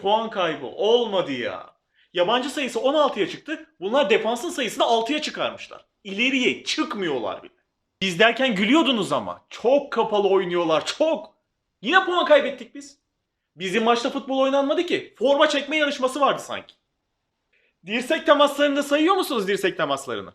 puan kaybı olmadı ya. Yabancı sayısı 16'ya çıktı. Bunlar defansın sayısını 6'ya çıkarmışlar. İleriye çıkmıyorlar bile. Biz derken gülüyordunuz ama. Çok kapalı oynuyorlar çok. Yine puan kaybettik biz. Bizim maçta futbol oynanmadı ki. Forma çekme yarışması vardı sanki. Dirsek temaslarını da sayıyor musunuz dirsek temaslarını?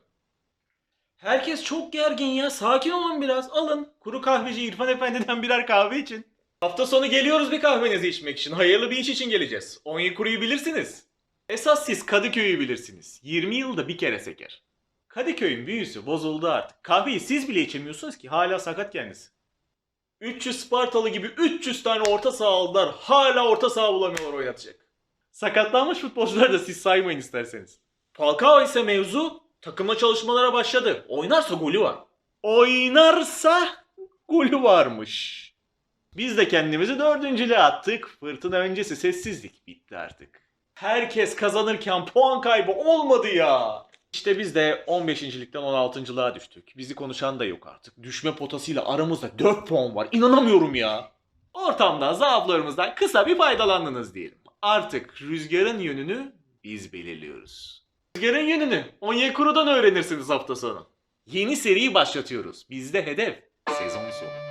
Herkes çok gergin ya. Sakin olun biraz. Alın. Kuru kahveci İrfan Efendi'den birer kahve için. Hafta sonu geliyoruz bir kahvenizi içmek için. Hayırlı bir iş için geleceğiz. Onyekuru'yu bilirsiniz. Esas siz Kadıköy'ü bilirsiniz. 20 yılda bir kere seker. Kadıköy'ün büyüsü bozuldu artık. Kahveyi siz bile içemiyorsunuz ki hala sakat kendisi. 300 Spartalı gibi 300 tane orta saha. Hala orta saha bulamıyorlar oynatacak. Sakatlanmış futbolcuları da siz saymayın isterseniz. Falcao ise mevzu takımla çalışmalara başladı. Oynarsa golü var. Oynarsa golü varmış. Biz de kendimizi dördüncülüğe attık. Fırtına öncesi sessizlik bitti artık. Herkes kazanırken puan kaybı olmadı ya. İşte biz de 15.likten 16.lığa düştük. Bizi konuşan da yok artık. Düşme potasıyla aramızda 4 puan var. İnanamıyorum ya. Ortamdan, zaaflarımızdan kısa bir faydalandınız diyelim. Artık rüzgarın yönünü biz belirliyoruz. Rüzgarın yönünü Onyekuru'dan öğrenirsiniz hafta sonu. Yeni seriyi başlatıyoruz. Bizde hedef sezon sonu.